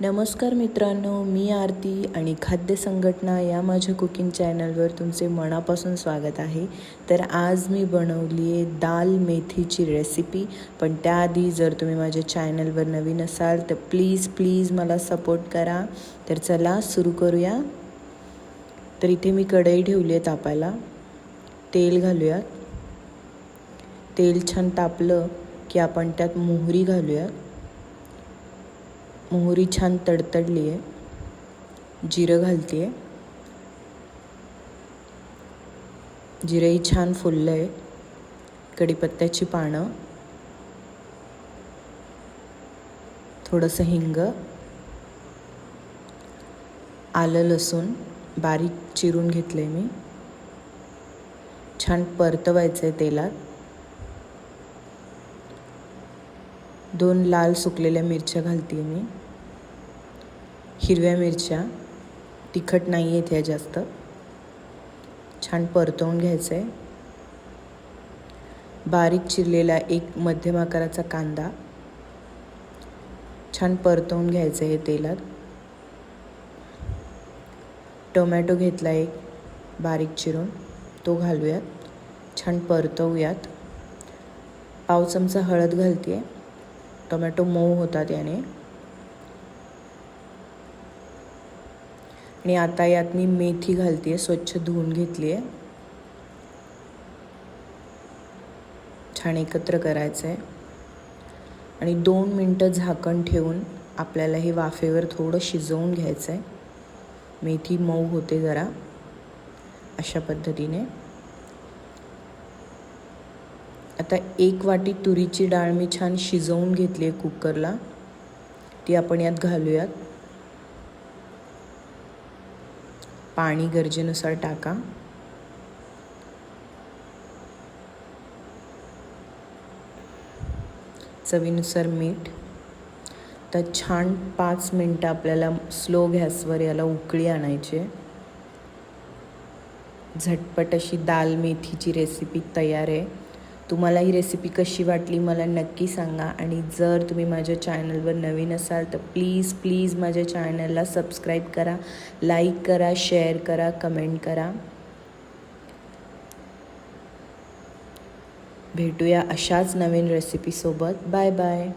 नमस्कार मित्रांनो मी आरती आणि खाद्य संघटना या माझ्या कुकिंग चॅनलवर तुमचे मनापासून स्वागत आहे. तर आज मी बनवली आहे दाल मेथीची रेसिपी पण त्याआधी जर तुम्ही माझ्या चॅनलवर नवीन असाल तर प्लीज प्लीज मला सपोर्ट करा. तर चला सुरू करूया. तर इथे मी कढई ठेवली आहे तापायला. तेल घालूयात. तेल छान तापलं की आपण त्यात मोहरी घालूयात. मोहरी छान तडतडली आहे. जिरं घालते आहे. जिरंही छान फुललं आहे कढीपत्त्याची पानं. थोडंसं हिंग. आलं लसूण. बारीक चिरून घेतलं आहे मी. छान परतवायचं आहे तेलात. दोन लाल सुकलेल्या मिरच्या घालते मी. हिरव्या मिरच्या तिखट नाही आहेत ह्या जास्त. छान परतवून घ्यायचं आहे बारीक चिरलेला एक मध्यम आकाराचा कांदा. छान परतवून घ्यायचं आहे तेलात. टोमॅटो घेतला एक बारीक चिरून. तो घालूयात. छान परतवूयात. पाव चमचा हळद घालते टोमॅटो मऊ होतात याने. आणि आता यात मी मेथी घालते आहे स्वच्छ धुवून घेतली आहे छान एकत्र करायचं आहे आणि दोन मिनटं झाकण ठेवून आपल्याला हे वाफेवर थोडं शिजवून घ्यायचं आहे मेथी मऊ होते जरा अशा पद्धतीने. आता एक वाटी तुरीची डाळ मी छान शिजवून घेतली आहे कुकरला ती आपण यात घालूयात. पाणी गरजेनुसार टाका. चवीनुसार मीठ. तर छान पाच मिनटं आपल्याला स्लो गॅसवर याला उकळी आणायची झटपट अशी दाल मेथीची रेसिपी तयार आहे. तुम्हाला ही रेसिपी कशी वाटली मला नक्की सांगा. आणि जर तुम्ही माझ्या चॅनलवर नवीन असाल तर प्लीज प्लीज माझ्या चॅनलला सबस्क्राईब करा लाईक करा शेअर करा कमेंट करा. भेटूया अशाच नवीन रेसिपीसोबत बाय बाय